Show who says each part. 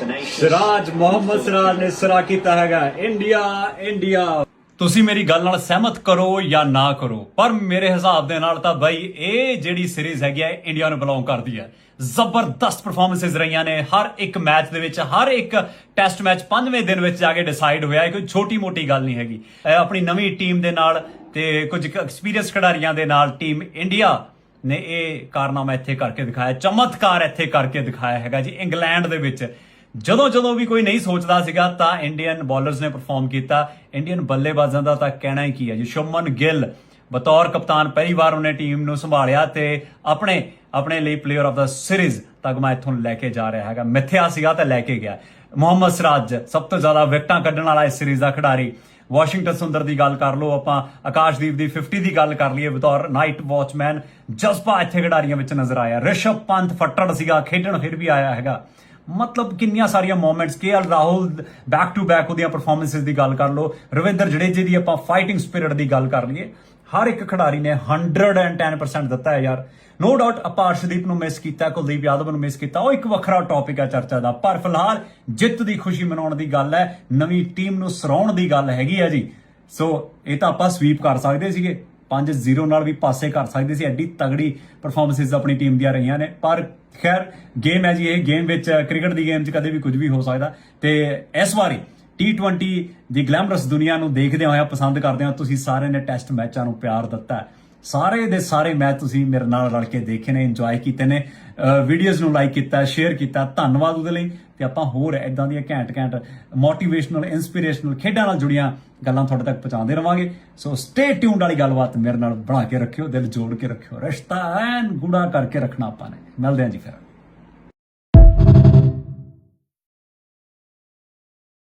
Speaker 1: ਸਿਰਾਜ ਮੁਹੰਮਦ ਸਿਰਾਜ ਨੇ ਸਿਰਾ ਕੀਤਾ ਹੈਗਾ ਇੰਡੀਆ ਇੰਡੀਆ ਤੁਸੀਂ ਮੇਰੀ ਗੱਲ ਨਾਲ ਸਹਿਮਤ ਕਰੋ ਜਾਂ ਨਾ ਕਰੋ ਪਰ ਮੇਰੇ ਹਿਸਾਬ ਦੇ ਨਾਲ ਤਾਂ ਬਾਈ ਇਹ ਜਿਹੜੀ ਸੀਰੀਜ਼ ਹੈਗੀ ਹੈ ਇੰਡੀਆ ਨੂੰ ਬਿਲੋਂਗ ਕਰਦੀ ਹੈ ਜ਼ਬਰਦਸਤ ਪਰਫਾਰਮੈਂਸਸ ਰਹੀਆਂ ਨੇ ਹਰ ਇੱਕ ਮੈਚ ਦੇ ਵਿੱਚ ਹਰ ਇੱਕ ਟੈਸਟ ਮੈਚ ਪੰਜਵੇਂ ਦਿਨ ਵਿੱਚ ਜਾ ਕੇ ਡਿਸਾਈਡ ਹੋਇਆ ਹੈ ਕੋਈ ਛੋਟੀ ਮੋਟੀ ਗੱਲ ਨਹੀਂ ਹੈਗੀ। ਆਪਣੀ ਨਵੀਂ ਟੀਮ ਦੇ ਨਾਲ ਤੇ ਕੁਝ ਐਕਸਪੀਰੀਅੰਸ ਖਿਡਾਰੀਆਂ ਦੇ ਨਾਲ ਟੀਮ ਇੰਡੀਆ ਨੇ ਇਹ ਕਾਰਨਾਮਾ ਇੱਥੇ ਕਰਕੇ ਦਿਖਾਇਆ ਚਮਤਕਾਰ ਇੱਥੇ ਕਰਕੇ ਦਿਖਾਇਆ ਹੈਗਾ ਜੀ ਇੰਗਲੈਂਡ ਦੇ ਵਿੱਚ। ਜਦੋਂ ਜਦੋਂ ਵੀ ਕੋਈ ਨਹੀਂ ਸੋਚਦਾ ਸੀਗਾ ਤਾਂ ਇੰਡੀਅਨ ਬੋਲਰਸ ਨੇ ਪਰਫਾਰਮ ਕੀਤਾ। ਇੰਡੀਅਨ ਬੱਲੇਬਾਜ਼ਾਂ ਦਾ ਤਾਂ ਕਹਿਣਾ ਹੀ ਕੀ ਹੈ ਜੀ? ਗਿੱਲ, ਬਤੌਰ ਕਪਤਾਨ, ਪਹਿਲੀ ਵਾਰ ਉਹਨੇ ਟੀਮ ਨੂੰ ਸੰਭਾਲਿਆ ਤੇ ਆਪਣੇ ਆਪਣੇ ਲਈ ਪਲੇਅਰ ਆਫ ਦਾ ਸੀਰੀਜ਼ ਤਗਮਾ ਇੱਥੋਂ ਲੈ ਕੇ ਜਾ ਰਿਹਾ ਹੈਗਾ। ਮਿੱਥਿਆ ਸੀਗਾ ਤਾਂ ਲੈ ਕੇ ਗਿਆ। ਮੁਹੰਮਦ ਸਿਰਾਜ, ਸਭ ਤੋਂ ਜ਼ਿਆਦਾ ਵਿਕਟਾਂ ਕੱਢਣ ਵਾਲਾ ਇਸ ਸੀਰੀਜ਼ ਦਾ ਖਿਡਾਰੀ। ਵਾਸ਼ਿੰਗਟਨ ਸੁੰਦਰ ਦੀ ਗੱਲ ਕਰ ਲਓ ਆਪਾਂ। ਆਕਾਸ਼ਦੀਪ ਦੀ 50 ਦੀ ਗੱਲ ਕਰ ਲਈਏ, ਬਤੌਰ ਨਾਈਟ ਵਾਚਮੈਨ ਜਜ਼ਬਾ ਇੱਥੇ ਖਿਡਾਰੀਆਂ ਵਿੱਚ ਨਜ਼ਰ ਆਇਆ। ਰਿਸ਼ਭ ਪੰਤ ਫੱਟੜ ਸੀਗਾ, ਖੇਡਣ ਫਿਰ ਵੀ ਆਇਆ ਹੈਗਾ। ਮਤਲਬ ਕਿੰਨੀਆਂ ਸਾਰੀਆਂ ਮੂਮੈਂਟਸ ਕੇ ਰਾਹੁਲ ਬੈਕ ਟੂ ਬੈਕ ਉਹਦੀਆਂ ਪਰਫਾਰਮੈਂਸਸ ਦੀ ਗੱਲ ਕਰ ਲਓ, ਰਵਿੰਦਰ ਜਡੇਜੇ ਦੀ ਆਪਾਂ ਫਾਈਟਿੰਗ ਸਪਿਰਿਟ ਦੀ ਗੱਲ ਕਰ ਲਈਏ, ਹਰ ਇੱਕ ਖਿਡਾਰੀ ਨੇ 110% ਦਿੱਤਾ ਹੈ ਯਾਰ। ਨੋ ਡਾਊਟ ਆਪਾਂ ਅਰਸ਼ਦੀਪ ਨੂੰ ਮਿਸ ਕੀਤਾ, ਕੁਲਦੀਪ ਯਾਦਵ ਨੂੰ ਮਿਸ ਕੀਤਾ, ਉਹ ਇੱਕ ਵੱਖਰਾ ਟੌਪਿਕ ਹੈ ਚਰਚਾ ਦਾ। ਪਰ ਫਿਲਹਾਲ ਜਿੱਤ ਦੀ ਖੁਸ਼ੀ ਮਨਾਉਣ ਦੀ ਗੱਲ ਹੈ, ਨਵੀਂ ਟੀਮ ਨੂੰ ਸਰਾਉਣ ਦੀ ਗੱਲ ਹੈਗੀ ਹੈ ਜੀ। ਸੋ ਇਹ ਤਾਂ ਆਪਾਂ ਸਵੀਪ ਕਰ ਸਕਦੇ ਸੀਗੇ। 5-0 ਨਾਲ ਵੀ ਪਾਸੇ ਕਰ ਸਕਦੇ ਸੀ। ਐਡੀ ਤਗੜੀ ਪਰਫਾਰਮੈਂਸਿਸ ਆਪਣੀ ਟੀਮ ਦੀਆਂ ਰਹੀਆਂ ਨੇ। ਪਰ ਖੈਰ ਗੇਮ ਹੈ ਜੀ ਇਹ। ਗੇਮ ਵਿੱਚ ਕ੍ਰਿਕਟ ਦੀ ਗੇਮ 'ਚ ਕਦੇ ਵੀ ਕੁਝ ਵੀ ਹੋ ਸਕਦਾ। ਤੇ ਇਸ ਵਾਰੀ T20 ਦੀ ਗਲੈਮਰਸ ਦੁਨੀਆ ਨੂੰ ਦੇਖਦੇ ਹੋਇਆ ਪਸੰਦ ਕਰਦੇ ਹੋ ਤੁਸੀਂ ਸਾਰਿਆਂ ਨੇ ਟੈਸਟ ਮੈਚਾਂ ਨੂੰ ਪਿਆਰ ਦਿੱਤਾ। ਸਾਰੇ ਦੇ ਸਾਰੇ ਮੈਂ ਤੁਸੀਂ ਮੇਰੇ ਨਾਲ ਰਲ ਕੇ ਦੇਖੇ ਨੇ ਇੰਜੋਏ ਕੀਤੇ ਨੇ। ਵੀਡੀਓਜ਼ ਨੂੰ ਲਾਈਕ ਕੀਤਾ ਸ਼ੇਅਰ ਕੀਤਾ, ਧੰਨਵਾਦ ਉਹਦੇ ਲਈ। ਤੇ ਆਪਾਂ ਹੋਰ ਐਦਾਂ ਦੀਆਂ ਘੈਂਟ ਘੈਂਟ ਮੋਟੀਵੇਸ਼ਨਲ ਇਨਸਪੀਰੇਸ਼ਨਲ ਖੇਡਾਂ ਨਾਲ ਜੁੜੀਆਂ ਗੱਲਾਂ ਤੁਹਾਡੇ ਤੱਕ ਪਹੁੰਚਾਉਂਦੇ ਰਵਾਂਗੇ। ਸੋ ਸਟੇ ਟਿਊਨਡ ਵਾਲੀ ਗੱਲਬਾਤ ਮੇਰੇ ਨਾਲ ਬਣਾ ਕੇ ਰੱਖਿਓ, ਦਿਲ ਜੋੜ ਕੇ ਰੱਖਿਓ। ਰਿਸ਼ਤਾ ਐਨ ਗੂੜਾ ਕਰਕੇ ਰੱਖਣਾ ਆਪਾਂ ਨੇ। ਮਿਲਦੇ ਹਾਂ ਜੀ ਫਿਰ।